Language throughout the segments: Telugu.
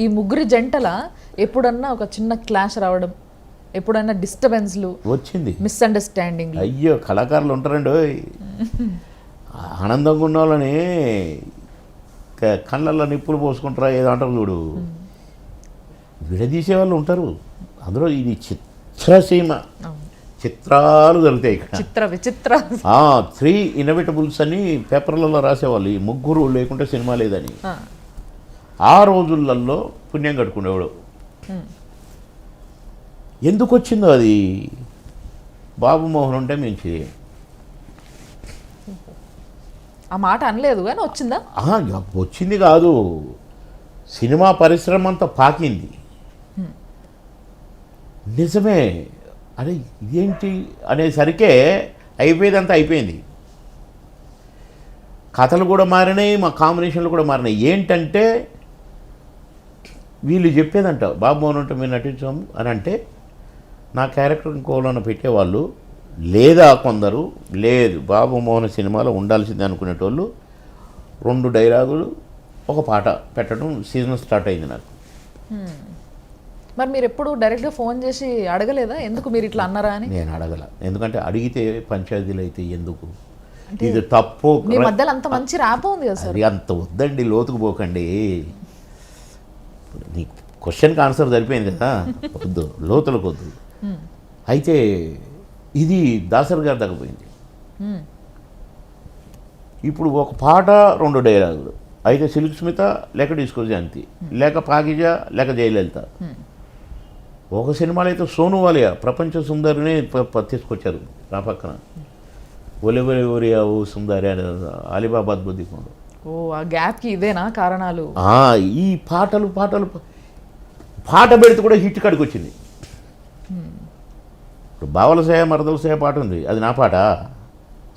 ఈ ముగ్గురి జంటల ఎప్పుడన్నా ఒక చిన్న క్లాష్ రావడం ఎప్పుడన్నా డిస్టర్బెన్స్లు వచ్చింది. మిస్అండర్స్టాండింగ్ అయ్యో కళాకారులు ఉంటారండి. ఆనందంగా ఉన్న వాళ్ళని కళ్ళల్లో నిప్పులు పోసుకుంటారా ఏదో అంటారు చూడు. విడదీసే వాళ్ళు ఉంటారు. అందులో ఇది చిత్రసీమ. చిత్రాలు జరుగుతాయి ఇక్కడ. చిత్ర విచిత్ర. ఆ త్రీ ఇన్నోవేటబుల్స్ అని పేపర్లలో రాసేవాళ్ళు. ఈ ముగ్గురు లేకుంటే సినిమా లేదని. ఆ, రోజులలో పుణ్యం కట్టుకునేవాడు. ఎందుకు వచ్చిందో అది? బాబు మోహన్ ఉంటే మించి ఆ మాట అనలేదు కానీ వచ్చిందా? వచ్చింది కాదు. సినిమా పరిశ్రమ అంతా పాకింది. నిజమే. అరే ఇదేంటి అనేసరికే అయిపోయేదంతా అయిపోయింది. కథలు కూడా మారినాయి మా కాంబినేషన్లు కూడా మారినాయి. ఏంటంటే వీళ్ళు చెప్పేదంట బాబు మోహన్ ఉంటే మేము నటించాము అని అంటే నా క్యారెక్టర్ ఇంకోలోన పెట్టేవాళ్ళు లేదా కొందరు లేదు బాబు మోహన్ సినిమాలో ఉండాల్సిందే అనుకునేటోళ్ళు రెండు డైలాగులు ఒక పాట పెట్టడం సీజన్ స్టార్ట్ అయింది నాకు. మరి మీరు ఎప్పుడు డైరెక్ట్గా ఫోన్ చేసి అడగలేదా? ఎందుకు మీరు ఇట్లా అన్నారా అని? నేను అడగల. ఎందుకంటే అడిగితే పంచాయతీలు అయితే ఎందుకు? ఇది తప్పు మధ్యలో అంత మంచి ఉంది కదా సార్. అంత వద్దండి లోతుకు పోకండి. నీ క్వశ్చన్కి ఆన్సర్ సరిపోయింది కదా? వద్దు లోతులకు వద్దు. అయితే ఇది దాసరి గారి దగ్గర పోయింది. ఉమ్, ఇప్పుడు ఒక పాట రెండు డైలాగులు. అయితే సిల్క్ స్మిత లేక డిస్కో జయంతి లేక పాకిజ లేక జయలలిత. ఒక సినిమాలో అయితే సోను వాలియా ప్రపంచ సుందరిని తీసుకొచ్చారు. నా పక్కన. ఒలి ఒలి ఒరియా ఓ సుందరి అని అలీబాబా అద్భుతంలో ఓ ఆ గ్యాప్కి ఇదేనా కారణాలు? ఈ పాటలు పాటలు పాట పెడితే కూడా హిట్ కాడికి వచ్చింది. ఇప్పుడు బావల సేయ మరదల సేయ పాట ఉంది. అది నా పాట.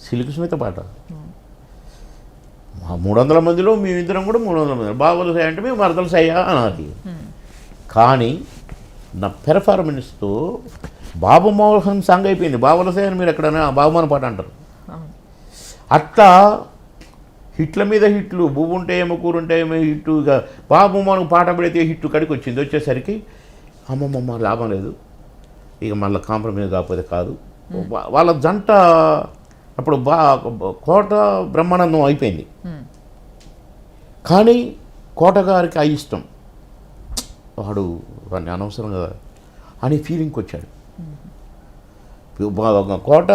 సిల్క్ స్మిత పాట మా మూడు వందల మందిలో మేమిద్దరం కూడా మూడు వందల మంది. బావల సేయ అంటే మేము మరదల సేయ అనాలి. కానీ నా పెర్ఫార్మెన్స్తో బాబు మోహన్ సాంగ్ అయిపోయింది. బావల అని మీరు ఎక్కడైనా బాబుమోహన్ పాట అంటారు. అట్లా హిట్ల మీద హిట్లు పువ్వు ఉంటే ఏమో కూర ఉంటే ఏమో హిట్టు ఇక బాబు మనకు పాట పెడితే హిట్టు కడికి వచ్చింది. వచ్చేసరికి అమ్మమ్మమ్మ లాభం లేదు. ఇక మళ్ళీ కాంప్రమైజ్ కాకపోతే కాదు. వాళ్ళ జంట అప్పుడు బా కోట బ్రహ్మానందం అయిపోయింది. కానీ కోట గారికి ఆ ఇష్టం. వాడు వాడిని అనవసరం కదా అని ఫీలింగ్కి వచ్చాడు కోట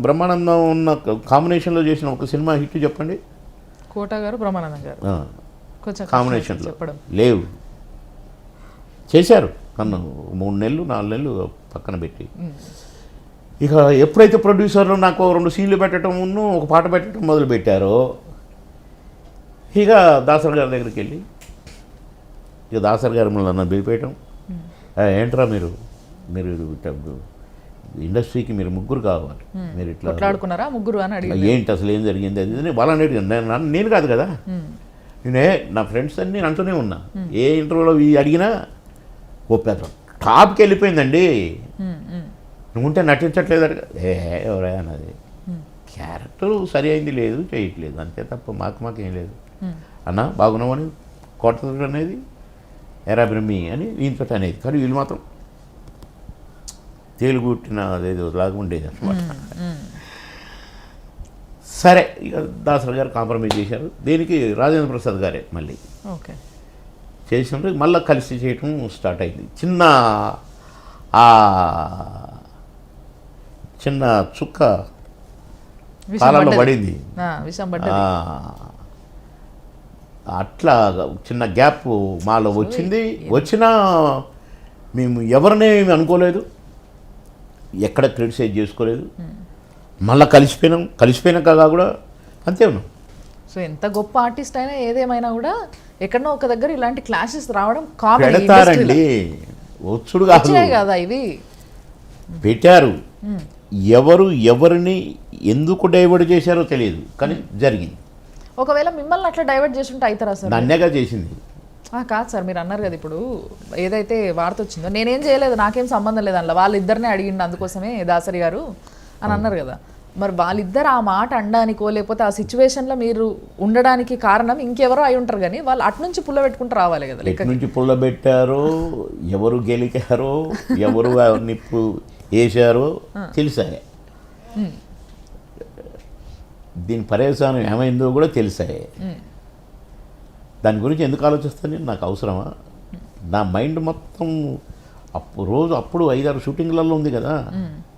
బ్రహ్మానందం ఉన్న కాంబినేషన్లో చేసిన ఒక సినిమా హిట్ చెప్పండి. కోట గారు బ్రహ్మానందం గారు. కొంచెం కాంబినేషన్లో లేవు. చేశారు. కన్ను మూడు నెలలు నాలుగు నెలలు పక్కన పెట్టి. ఇక ఎప్పుడైతే ప్రొడ్యూసర్లు నాకు రెండు సీన్లు పెట్టడం ఒక పాట పెట్టడం మొదలు పెట్టారో ఇక దాసర్ గారి దగ్గరికి వెళ్ళి ఇక దాసర్ గారు మళ్ళీ నన్ను పిలిపేయటం. "ఆ, ఏంట్రా మీరు? మీరు ఇండస్ట్రీకి మీరు ముగ్గురు కావాలి. మీరు ఇట్లా ముగ్గురు అని ఏంటి అసలు ఏం జరిగింది? అది వాళ్ళని అడిగాను. నేను నేను కాదు కదా? నేనే నా ఫ్రెండ్స్ అన్ని నేను అంటూనే ఉన్నా ఏ ఇంటర్వ్యూలో అడిగినా ఒప్పేద్దాం టాప్కి వెళ్ళిపోయిందండి. ఉమ్, ఉమ్, నువ్వు ఉంటే నటించట్లేదు అడగ ఏ ఎవరా అన్నది. క్యారెక్టర్ సరి అయింది లేదు చేయట్లేదు. అంతే తప్ప మాకు మాకు ఏం లేదు అన్న బాగున్నామని కొట్టదు అనేది ఎరా బ్రహ్మి అని వీంతో అనేది. కానీ వీళ్ళు మాత్రం తేలుగుట్టిన అదేదో లాగా ఉండేది అనమాట సరే ఇక దాసరి గారు కాంప్రమైజ్ చేశారు. దీనికి రాజేంద్ర ప్రసాద్ గారే మళ్ళీ. ఓకే. చేసినప్పుడు మళ్ళీ కలిసి చేయటం స్టార్ట్ అయింది. చిన్న ఆ చిన్న చుక్క కాలంలో. పడింది. అట్లా చిన్న గ్యాప్ మాలో వచ్చింది. వచ్చినా మేము ఎవరిని అనుకోలేదు. ఎక్కడ క్రిటిసైజ్ చేసుకోలేదు. మళ్ళీ కలిసిపోయినాం. కలిసిపోయినాక కూడా అంతే ఉన్నాం. సో ఎంత గొప్ప ఆర్టిస్ట్ అయినా ఏదేమైనా కూడా ఎక్కడనో ఒక దగ్గర ఇలాంటి క్లాషెస్ రావడం పెడతారండి. వచ్చుడు కాదు. ఇవి. పెట్టారు. ఎవరు ఎవరిని ఎందుకు డైవర్ట్ చేశారో తెలియదు. కానీ జరిగింది. ఒకవేళ మిమ్మల్ని అట్లా డైవర్ట్ చేస్తుంటే అవుతారా సార్? నన్నేగా చేసింది. కాదు సార్ మీరు అన్నారు కదా ఇప్పుడు ఏదైతే వార్త వచ్చిందో. నేనేం చేయలేదు నాకేం సంబంధం లేదు అందులో వాళ్ళిద్దరినే అడిగిండు అందుకోసమే దాసరి గారు అని అన్నారు కదా. మరి వాళ్ళిద్దరు ఆ మాట అనడానికో లేకపోతే ఆ సిచ్యువేషన్లో మీరు ఉండడానికి కారణం ఇంకెవరో అయి ఉంటారు కానీ వాళ్ళు అటు నుంచి పుల్ల పెట్టుకుంటూ రావాలి కదా లెక్క ఎక్కడి నుంచి పుల్లబెట్టారో ఎవరు గెలికారో ఎవరు నిప్పు వేశారో తెలిసాయి. దీని పర్యవసానం ఏమైందో కూడా తెలిసాయి. దాని గురించి ఎందుకు ఆలోచిస్తాను నేను? నాకు అవసరమా? నా మైండ్ మొత్తం అప్పు రోజు అప్పుడు ఐదారు షూటింగ్లలో ఉంది కదా.